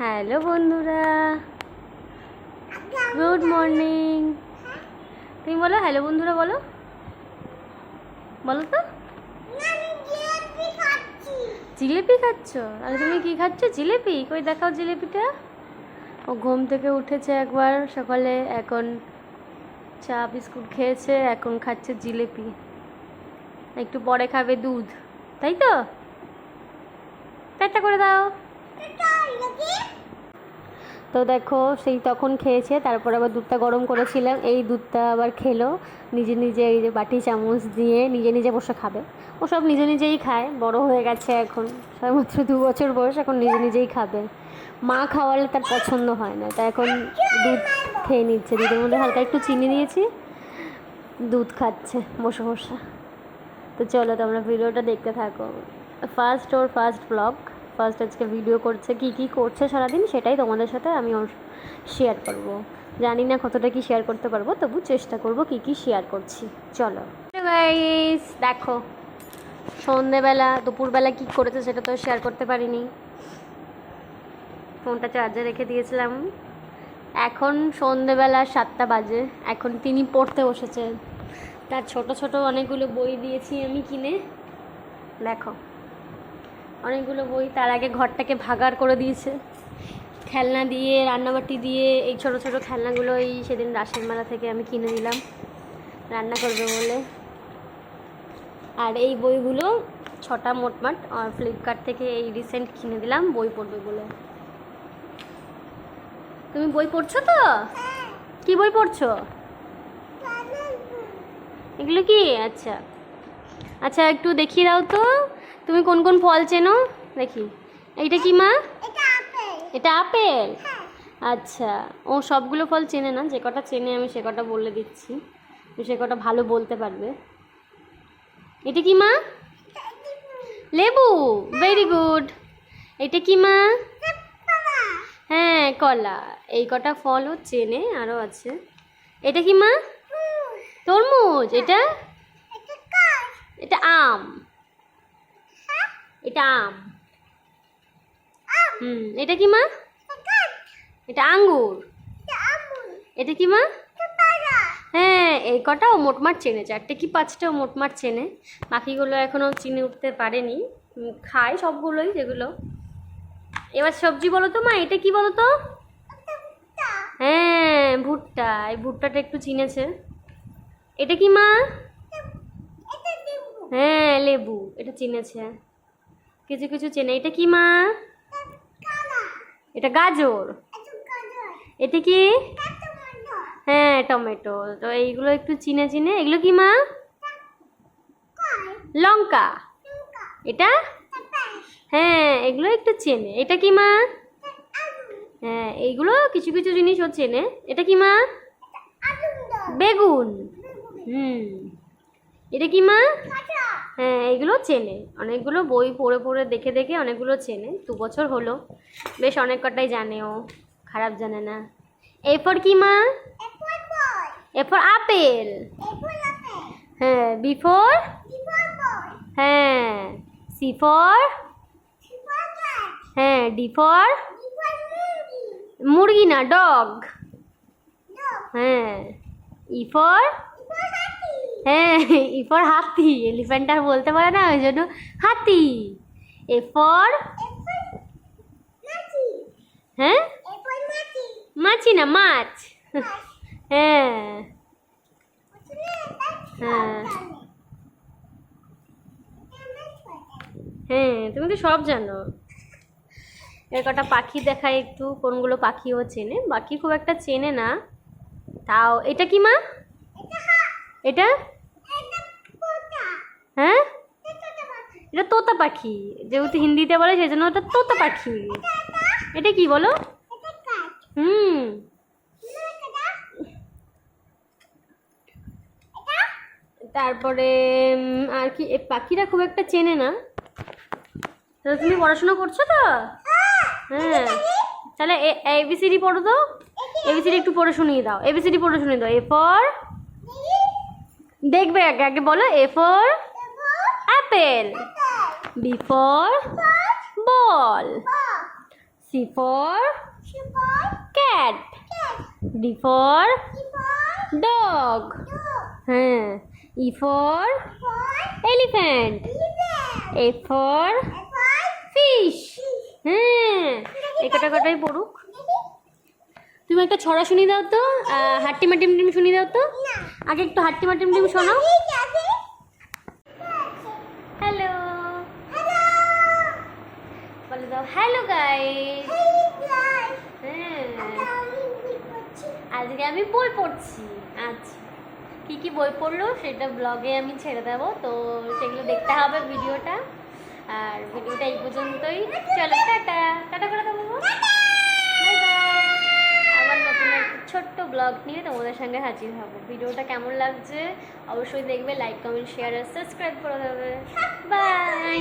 Hello বন্ধুরা। Good morning তুমি বলো, হ্যালো বন্ধুরা বলো। বলো তো। জিলেপি খাচ্ছ? আর তুমি কি খাচ্ছ? জিলেপি? কই দেখাও জিলেপিটা। ও ঘুম থেকে উঠেছে একবার সকালে, এখন চা, বিস্কুট খেয়েছে, এখন খাচ্ছে জিলেপি। একটু পরে খাবে দুধ, তাই তো? প্যাকটা করে দাও। তো দেখো, সেই তখন খেয়েছে, তারপর আবার দুধটা গরম করেছিলাম। এই দুধটা আবার খেলো। নিজে নিজে এই যে বাটি চামচ দিয়ে নিজে নিজে বসে খাবে। ও সব নিজে নিজেই খায়, বড় হয়ে গেছে এখন। সবেমাত্র দু বছর বয়স, এখন নিজে নিজেই খাবে। মা খাওয়ালে তার পছন্দ হয় না তাই এখন দুধ খেয়ে নিচ্ছে। দুধের মধ্যে হালকা একটু চিনি দিয়েছি, দুধ খাচ্ছে বসে বসে। তো চলো তোমরা ভিডিওটা দেখতে থাকো। ফার্স্ট ওর ফার্স্ট ব্লগ ফার্স্ট আজকে ভিডিও করছে, কি কি করছে সারাদিন সেটাই তোমাদের সাথে আমি শেয়ার করব। জানি না কতটা কি শেয়ার করতে পারব, তবু চেষ্টা করব কি কি শেয়ার করছি। চলো। গাইস দেখো, সন্ধেবেলা, দুপুরবেলা কি করেছে সেটা তো শেয়ার করতে পারিনি। ফোনটা চার্জে রেখে দিয়েছিলাম। এখন সন্ধেবেলা সাতটা বাজে, এখন তিনি পড়তে বসেছেন। তার ছোট ছোট অনেকগুলো বই দিয়েছি আমি কিনে। দেখো অনেকগুলো বই তার আগে ঘরটাকে ভাগার করে দিয়েছে। খেলনা দিয়ে রান্নাবাটি দিয়ে এই ছোট ছোট খেলনাগুলো এই সেদিন রাসের মেলা থেকে আমি কিনে দিলাম রান্না করবে বলে। আর এই বইগুলো ছটা মোটমাট আর ফ্লিপকার্ট থেকে এই রিসেন্ট কিনে দিলাম বই পড়বে বলে। তুমি বই পড়ছো তো? কি বই পড়ছো? এগুলো কি? আচ্ছা। আচ্ছা একটু দেখিয়ে দাও তো। তুমি কোন কোন ফল চেনো? দেখি। এইটা কি মা? এটা আপেল। আচ্ছা। ও সবগুলো ফল চেনে না? যে কটা চেনে আমি সে কটা বলে দিচ্ছি। সে কটা ভালো বলতে পারবে। এটা কি মা? লেবু। ভেরি গুড এটা কি মা? হ্যাঁ কলা। এই কটা ফলও চেনে আরও আছে। এটা কি মা? তরমুজ। এটা? এটা আম। এটা আম হুম, এটা কি মা? এটা আঙ্গুর। এটা কি মা? হ্যাঁ এই কটাও মোটমাট চেনে, চারটে কি পাঁচটাও মোটমাট চেনে। বাকিগুলো এখনও চিনে উঠতে পারেনি। খায় সবগুলোই যেগুলো। এবার সবজি বলো তো মা, এটা কি বলো তো? হ্যাঁ ভুট্টা। এই ভুট্টাটা একটু চিনেছে। এটা কি মা? হ্যাঁ লেবু। এটা চিনেছে। কিছু কিছু চেনে। এটা কি মা? এটা গাজর। এটা কি? হ্যাঁ টমেটো। তো এইগুলো একটু চিনে চিনে। এগুলো কি মা? লঙ্কা। এটা? হ্যাঁ এগুলো একটু চেনে। এটা কি মা? হ্যাঁ এইগুলো কিছু কিছু জিনিস ও চেনে। এটা কি মা? বেগুন। হুম। এটা কি মা? হ্যাঁ এইগুলো চেনে। অনেকগুলো বই পড়ে পড়ে দেখে দেখে অনেকগুলো চেনে। দু বছর হলো। বেশ অনেক কটাই জানে ও। খারাপ জানে না। এরপর কি মা? এরপর আপেল। হ্যাঁ বিফোর হ্যাঁ সি ফর হ্যাঁ ডি ফর মুরগি। না ডগ হ্যাঁ ই ফর হ্যাঁ ই ফর হাতি এলিফ্যান্ট আর বলতে পারে না ওই জন্য হাতি। এ ফর হ্যাঁ? মাছি না মাছ। হ্যাঁ। হ্যাঁ। হ্যাঁ তুমি তো সব জানো। এর কটা পাখি দেখায় একটু কোনগুলো পাখিও চেনে। বাকি খুব একটা চেনে না। তাও এটা কি মা? এটা? হ্যাঁ? এটা তোতা পাখি। যেহেতু হিন্দিতে বলে সেই জন্য ওটা তোতা পাখি। এটা কি বলো? হুম। তারপরে আর কি পাখিরা খুব একটা চেনে না। তো তুমি পড়াশোনা করছ তো? হ্যাঁ। তাহলে এবিসিডি পড়ো তো। এবিসিডি একটু পড়ে শুনিয়ে দাও। এবিসিডি পড়ে শুনিয়ে দাও। এ ফর দেখবে আগে আগে বলো। A for B for ball C C for cat D for dog হ্যাঁ E for elephant A for fish হ্যাঁ এই কটা কটাই পড়ুক। তুমি একটা ছড়া শুনিয়ে দাও তো হাট্টি মাটিম টিম শুনিয়ে দাও তো। আগে একটু হাট্টি মাটিম টিম শোনাও হ্যালো বলে দাও হ্যালো গাইস হ্যাঁ আজকে আমি বই পড়ছি। আচ্ছা। কি কি বই পড়ল সেটা ব্লগে আমি ছেড়ে দেবো। তো সেগুলো দেখতে হবে ভিডিওটা। আর ভিডিওটা এই পর্যন্তই। চলো টাটা। টাটা করে দেবো। আবার নতুন একটা ছোট্ট ব্লগ নিয়ে তোমাদের সঙ্গে হাজির হব। ভিডিওটা কেমন লাগছে? অবশ্যই দেখবে লাইক কমেন্ট শেয়ার আর সাবস্ক্রাইব করে দেবে। বাই